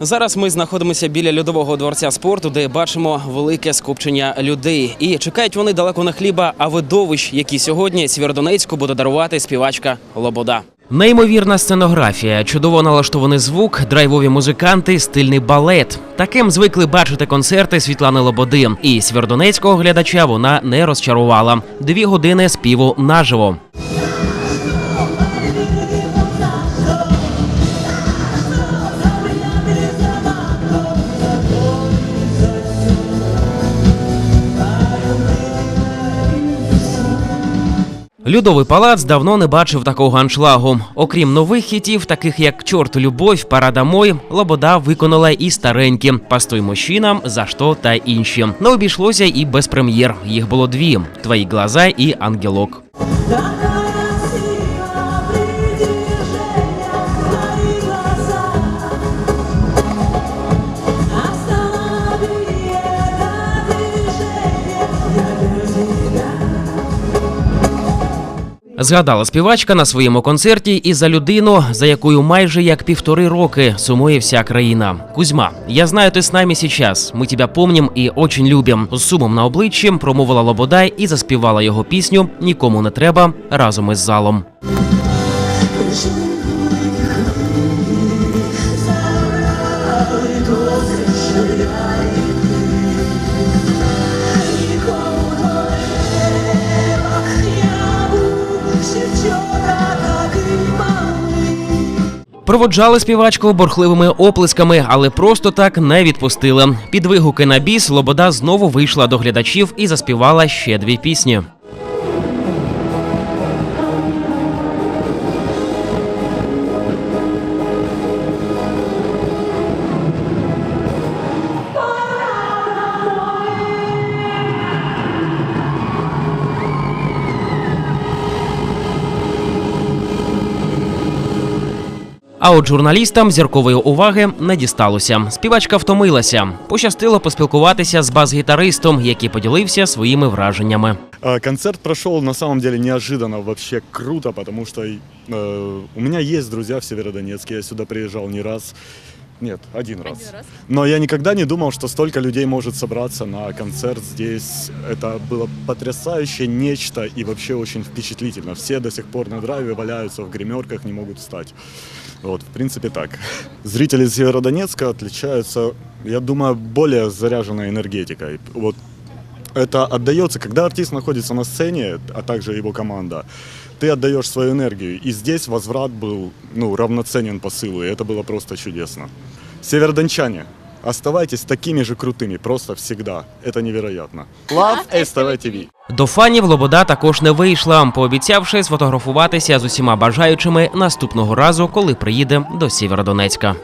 Зараз ми знаходимося біля льодового дворця спорту, де бачимо велике скупчення людей. І чекають вони далеко не хліба, а видовищ, які сьогодні Сєвєродонецьку буде дарувати співачка Лобода. Неймовірна сценографія, чудово налаштований звук, драйвові музиканти, стильний балет. Таким звикли бачити концерти Світлани Лободи. І сєвєродонецького глядача вона не розчарувала. Дві години співу наживо. Людовий палац давно не бачив такого аншлагу. Окрім нових хітів, таких як Чорт любов, пора домой, Лобода виконала і старенькі Пастой мужчинам, за що та інші. Не обійшлося і без прем'єр. Їх було дві: Твої глаза і Ангелок. Згадала співачка на своєму концерті і за людину, за якою майже як півтори роки сумує вся країна. Кузьма, я знаю, ти з нами сейчас. Ми тебе помнім і очень любим. З сумом на обличчі промовила Лободай і заспівала його пісню Нікому не треба разом із залом. Я Проводжали співачку борхливими оплесками, але просто так не відпустили. Під вигуки на біс Лобода знову вийшла до глядачів і заспівала ще дві пісні. А от журналістам зіркової уваги не дісталося. Співачка втомилася. Пощастило поспілкуватися з бас-гітаристом, який поділився своїми враженнями. Концерт пройшов на самом деле неожиданно, вообще круто, потому что э, у меня есть друзья в Северодонецке, я сюда приезжал не раз. Нет, один раз. Но я никогда не думал, что столько людей может собраться на концерт здесь. Это было потрясающе нечто и вообще очень впечатлительно. Все до сих пор на драйве валяются в гримерках, не могут встать. Вот, в принципе, так. Зрители Северодонецка отличаются, я думаю, более заряженной энергетикой. Вот это отдается, когда артист находится на сцене, а также его команда, ты отдаешь свою энергию. И здесь возврат был ну, равноценен посылу, и это было просто чудесно. Севердончане, оставайтесь такими же крутыми, просто всегда. Это невероятно. Love STV TV. До фанів Лобода також не вийшла, пообіцявши сфотографуватися з усіма бажаючими наступного разу, коли приїде до Сєвєродонецька.